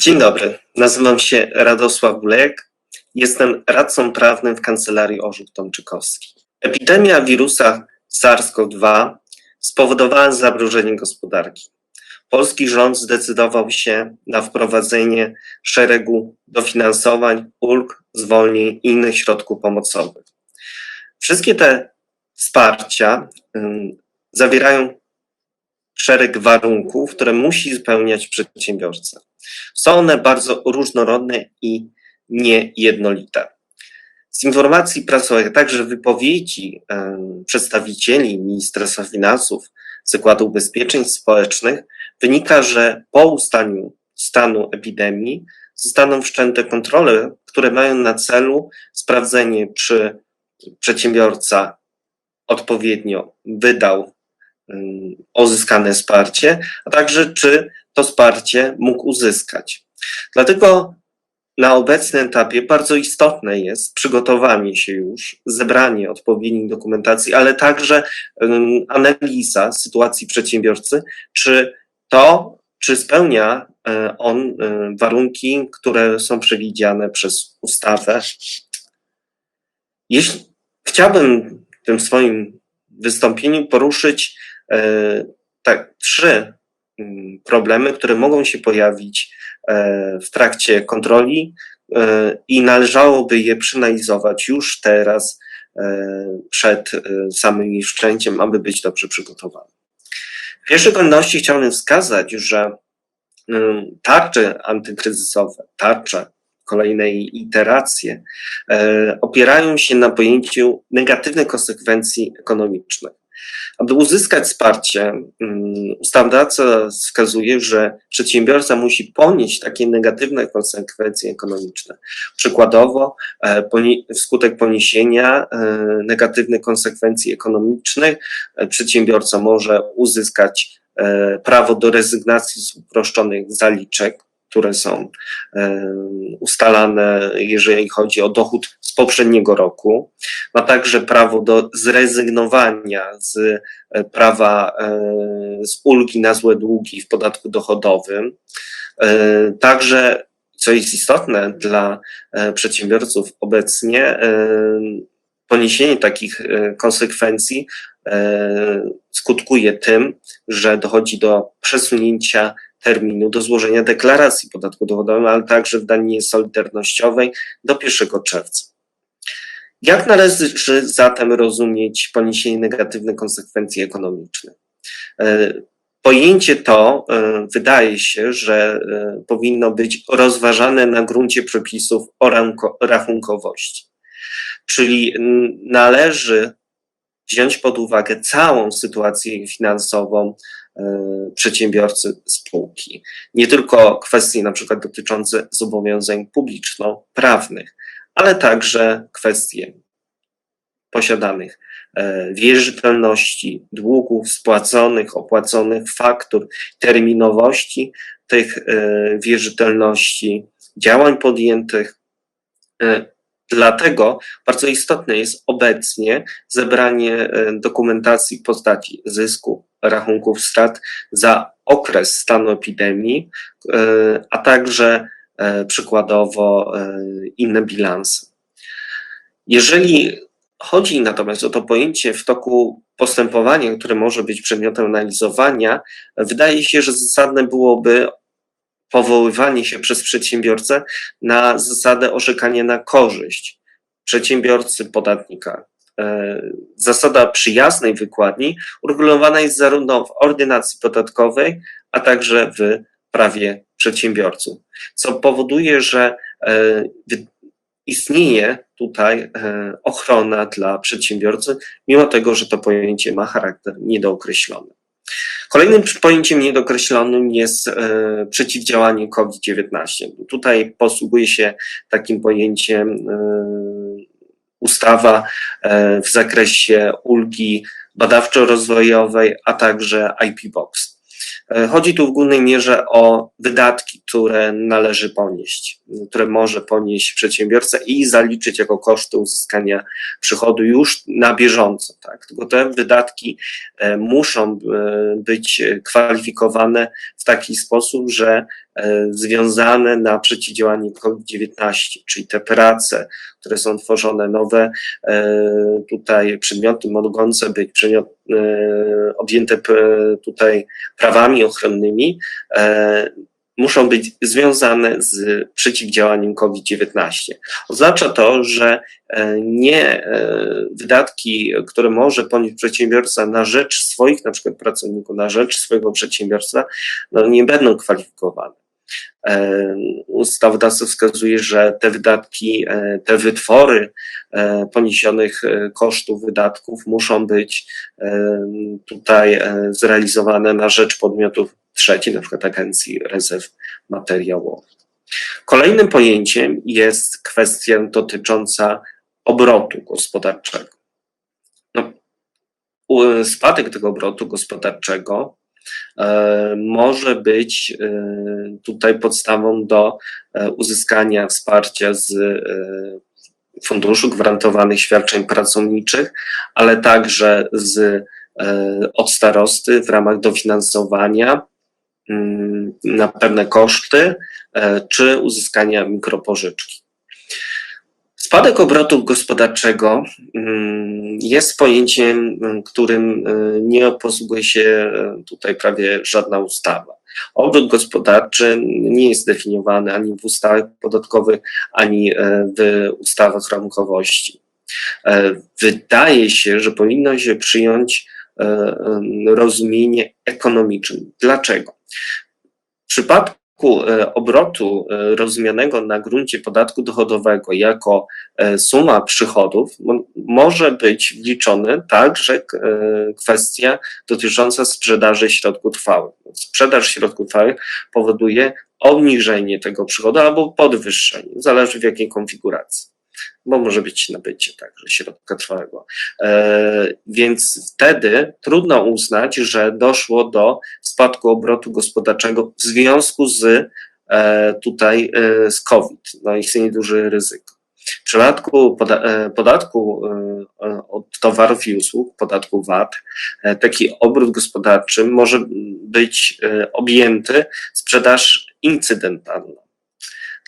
Dzień dobry, nazywam się Radosław Bulejek. Jestem radcą prawnym w kancelarii Orzech Tomczykowski. Epidemia wirusa SARS-CoV-2 spowodowała zamrożenie gospodarki. Polski rząd zdecydował się na wprowadzenie szeregu dofinansowań, ulg, zwolnień i innych środków pomocowych. Wszystkie te wsparcia zawierają szereg warunków, które musi spełniać przedsiębiorca. Są one bardzo różnorodne i niejednolite. Z informacji prasowych, a także wypowiedzi em, przedstawicieli Ministerstwa Finansów, Zakładu Ubezpieczeń Społecznych wynika, że po ustaniu stanu epidemii zostaną wszczęte kontrole, które mają na celu sprawdzenie, czy przedsiębiorca odpowiednio wydał ym, uzyskane wsparcie, a także czy to wsparcie mógł uzyskać. Dlatego na obecnym etapie bardzo istotne jest przygotowanie się już, zebranie odpowiedniej dokumentacji, ale także ym, analiza sytuacji przedsiębiorcy, czy to, czy spełnia e, on e, warunki, które są przewidziane przez ustawę. Jeśli chciałbym w tym swoim wystąpieniu poruszyć e, tak, trzy mm, problemy, które mogą się pojawić e, w trakcie kontroli e, i należałoby je przeanalizować już teraz e, przed samym wszczęciem, aby być dobrze przygotowany. W pierwszej kolejności chciałbym wskazać, że mm, tarcze antykryzysowe, tarcze kolejnej iteracje opierają się na pojęciu negatywnych konsekwencji ekonomicznych. Aby uzyskać wsparcie, mm, ustawodawca wskazuje, że przedsiębiorca musi ponieść takie negatywne konsekwencje ekonomiczne. Przykładowo, e, wskutek poniesienia e, negatywnych konsekwencji ekonomicznych, e, przedsiębiorca może uzyskać prawo do rezygnacji z uproszczonych zaliczek, które są ustalane, jeżeli chodzi o dochód z poprzedniego roku. Ma także prawo do zrezygnowania z e, prawa e, z ulgi na złe długi w podatku dochodowym. E, Także, co jest istotne dla przedsiębiorców obecnie, poniesienie takich konsekwencji skutkuje tym, że dochodzi do przesunięcia terminu do złożenia deklaracji podatku dochodowego, ale także w daninie solidarnościowej do 1 czerwca. Jak należy zatem rozumieć poniesienie negatywnych konsekwencji ekonomicznych? E, Pojęcie to e, wydaje się, że e, powinno być rozważane na gruncie przepisów o rachunkowości. Czyli należy wziąć pod uwagę całą sytuację finansową e, przedsiębiorcy spółki. Nie tylko kwestie na przykład dotyczące zobowiązań publiczno-prawnych, ale także kwestie posiadanych e, wierzytelności, długów spłaconych, opłaconych faktur, terminowości tych e, wierzytelności, działań podjętych. Dlatego bardzo istotne jest obecnie zebranie e, dokumentacji w postaci zysku, rachunków strat za okres stanu epidemii, e, a także e, przykładowo inne bilanse. Jeżeli chodzi natomiast o to pojęcie w toku postępowania, które może być przedmiotem analizowania, wydaje się, że zasadne byłoby powoływanie się przez przedsiębiorcę na zasadę orzekania na korzyść przedsiębiorcy, podatnika. E, Zasada przyjaznej wykładni uregulowana jest zarówno w ordynacji podatkowej, a także w prawie przedsiębiorców, co powoduje, że e, istnieje tutaj e, ochrona dla przedsiębiorcy, mimo tego, że to pojęcie ma charakter niedookreślony. Kolejnym pojęciem niedokreślonym jest e, przeciwdziałanie COVID-19. Tutaj posługuje się takim pojęciem e, ustawa e, w zakresie ulgi badawczo-rozwojowej, a także IP Box. E, Chodzi tu w głównej mierze o wydatki, które należy ponieść, które może ponieść przedsiębiorca i zaliczyć jako koszty uzyskania przychodu już na bieżąco. Tak? Tylko te wydatki e, muszą e, być kwalifikowane w taki sposób, że związane na przeciwdziałanie COVID-19, czyli te prace, które są tworzone, nowe tutaj przedmioty mogące być przedmiot, objęte tutaj prawami ochronnymi, e, muszą być związane z przeciwdziałaniem COVID-19. Oznacza to, że e, nie e, wydatki, które może ponieść przedsiębiorca na rzecz swoich na przykład pracowników, na rzecz swojego przedsiębiorstwa, no nie będą kwalifikowane. Ustawodawca wskazuje, że te wydatki, e, te wytwory e, poniesionych e, kosztów wydatków muszą być tutaj zrealizowane na rzecz podmiotów trzecich, na przykład Agencji Rezerw Materiałowych. Kolejnym pojęciem jest kwestia dotycząca obrotu gospodarczego. No, spadek tego obrotu gospodarczego może być e, tutaj podstawą do e, uzyskania wsparcia z e, Funduszu Gwarantowanych Świadczeń Pracowniczych, ale także z, e, od starosty w ramach dofinansowania mm, na pewne koszty e, czy uzyskania mikropożyczki. Spadek obrotu gospodarczego mm, jest pojęciem, mm, którym y, nie posługuje się y, tutaj prawie żadna ustawa. Obrót gospodarczy nie jest definiowany ani w ustawach podatkowych, ani e, w ustawach rachunkowości. E, Wydaje się, że powinno się przyjąć e, e, rozumienie ekonomiczne. Dlaczego? W przypadku e, obrotu e, rozumianego na gruncie podatku dochodowego jako e, suma przychodów mo- może być wliczony także kwestia dotycząca sprzedaży środków trwałych. Sprzedaż środków trwałych powoduje obniżenie tego przychodu albo podwyższenie, zależy w jakiej konfiguracji, bo może być nabycie także środka trwałego. E, Więc wtedy trudno uznać, że doszło do spadku obrotu gospodarczego w związku z e, tutaj e, z COVID. No istnieje duże ryzyko. W przypadku poda- podatku od towarów i usług, podatku VAT, taki obrót gospodarczy może być objęty sprzedaż incydentalną.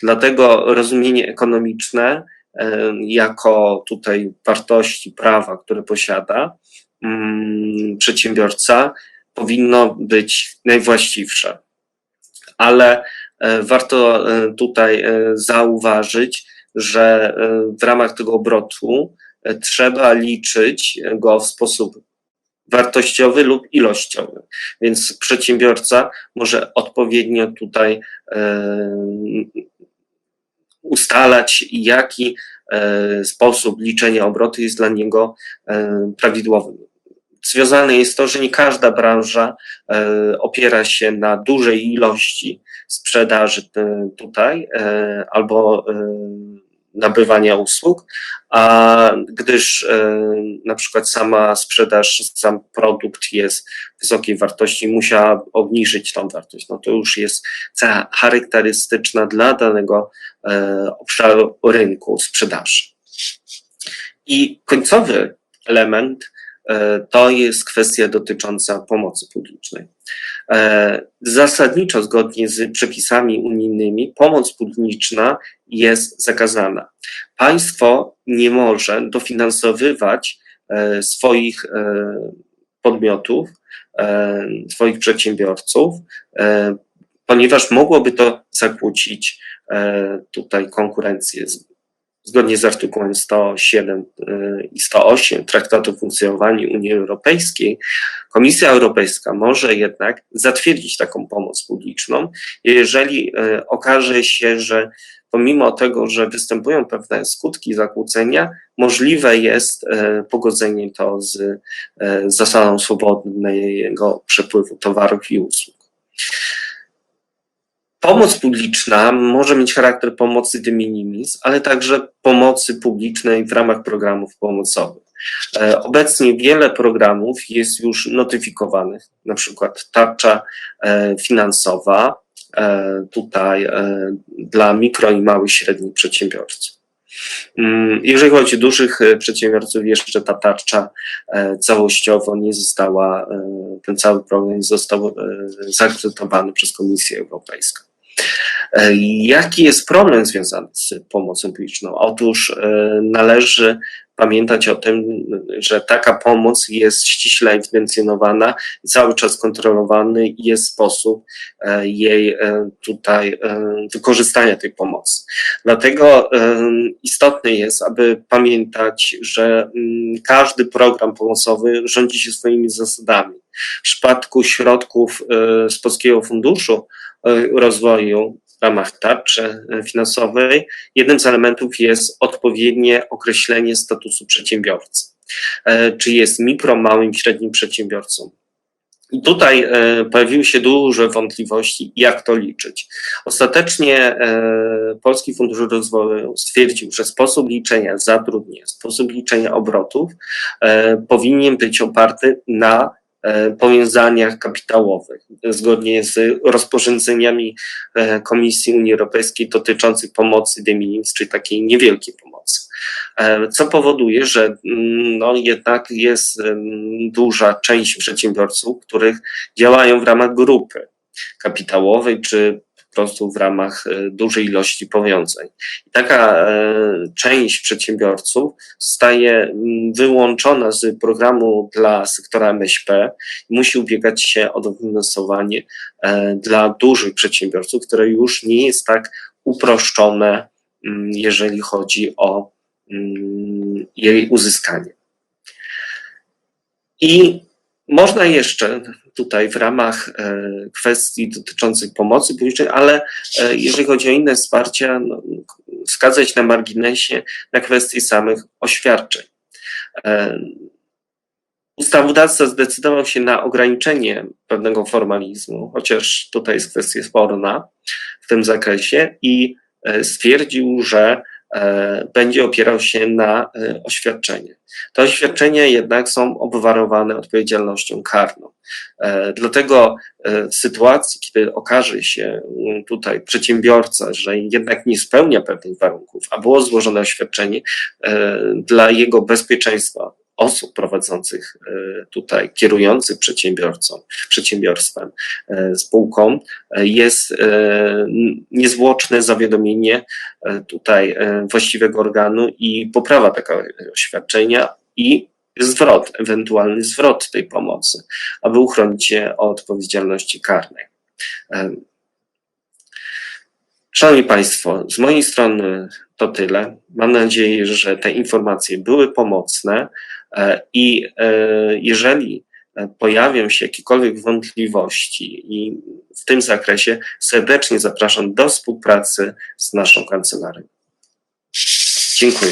Dlatego rozumienie ekonomiczne jako tutaj wartości prawa, które posiada mm, przedsiębiorca, powinno być najwłaściwsze. Ale e, warto e, tutaj e, zauważyć, że w ramach tego obrotu trzeba liczyć go w sposób wartościowy lub ilościowy. Więc przedsiębiorca może odpowiednio tutaj ustalać, jaki e, sposób liczenia obrotu jest dla niego e, prawidłowy. Związane jest to, że nie każda branża e, opiera się na dużej ilości sprzedaży tutaj albo nabywania usług, a gdyż e, na przykład sama sprzedaż, sam produkt jest wysokiej wartości, musiała obniżyć tą wartość. No to już jest cecha charakterystyczna dla danego e, obszaru rynku sprzedaży. I końcowy element e, to jest kwestia dotycząca pomocy publicznej. E, Zasadniczo, zgodnie z przepisami unijnymi, pomoc publiczna jest zakazana. Państwo nie może dofinansowywać e, swoich e, podmiotów, swoich przedsiębiorców, ponieważ mogłoby to zakłócić tutaj konkurencję. Zgodnie z artykułem 107 e, i 108 Traktatu o funkcjonowaniu Unii Europejskiej, Komisja Europejska może jednak zatwierdzić taką pomoc publiczną, jeżeli e, okaże się, że pomimo tego, że występują pewne skutki zakłócenia, możliwe jest e, pogodzenie to z zasadą swobodnego przepływu towarów i usług. Pomoc publiczna może mieć charakter pomocy de minimis, ale także pomocy publicznej w ramach programów pomocowych. E, Obecnie wiele programów jest już notyfikowanych, na przykład tarcza e, finansowa e, tutaj dla mikro i małych, średnich przedsiębiorców. Mm, Jeżeli chodzi o dużych przedsiębiorców, jeszcze ta tarcza całościowo nie została, ten cały program nie został zaakceptowany przez Komisję Europejską. E, Jaki jest problem związany z pomocą publiczną? Otóż e, należy pamiętać o tym, że taka pomoc jest ściśle ewidencjonowana, cały czas kontrolowany jest sposób e, jej tutaj wykorzystania tej pomocy. Dlatego istotne jest, aby pamiętać, że mm, każdy program pomocowy rządzi się swoimi zasadami. W przypadku środków z Polskiego Funduszu Rozwoju w ramach tarczy e, finansowej, jednym z elementów jest odpowiednie określenie statusu przedsiębiorcy. E, Czy jest mikro, małym, średnim przedsiębiorcą? I tutaj e, pojawiły się duże wątpliwości, jak to liczyć. Ostatecznie Polski Fundusz Rozwoju stwierdził, że sposób liczenia zatrudnienia, sposób liczenia obrotów powinien być oparty na powiązaniach kapitałowych, zgodnie z rozporządzeniami e, Komisji Unii Europejskiej dotyczących pomocy de minimis, czyli takiej niewielkiej pomocy. E, Co powoduje, że mm, no, jednak jest duża część przedsiębiorców, których działają w ramach grupy kapitałowej, czy prostu w ramach e, dużej ilości powiązań. Taka e, część przedsiębiorców zostaje mm, wyłączona z programu dla sektora MŚP i musi ubiegać się o dofinansowanie e, dla dużych przedsiębiorców, które już nie jest tak uproszczone, mm, jeżeli chodzi o mm, jej uzyskanie. I można jeszcze tutaj w ramach e, kwestii dotyczących pomocy publicznej, ale e, jeżeli chodzi o inne wsparcia, no, wskazać na marginesie na kwestii samych oświadczeń. E, Ustawodawca zdecydował się na ograniczenie pewnego formalizmu, chociaż tutaj jest kwestia sporna w tym zakresie i stwierdził, że będzie opierał się na e, oświadczenie. Te oświadczenia jednak są obwarowane odpowiedzialnością karną. E, Dlatego e, w sytuacji, kiedy okaże się mm, tutaj przedsiębiorca, że jednak nie spełnia pewnych warunków, a było złożone oświadczenie e, dla jego bezpieczeństwa osób prowadzących e, tutaj, kierujących przedsiębiorcą, przedsiębiorstwem, e, spółką, e, jest niezwłoczne zawiadomienie tutaj właściwego organu i poprawa takiego oświadczenia i zwrot, ewentualny zwrot tej pomocy, aby uchronić się od odpowiedzialności karnej. Szanowni Państwo, z mojej strony to tyle. Mam nadzieję, że te informacje były pomocne i e, jeżeli e, pojawią się jakiekolwiek wątpliwości i w tym zakresie serdecznie zapraszam do współpracy z naszą kancelarią. Dziękuję.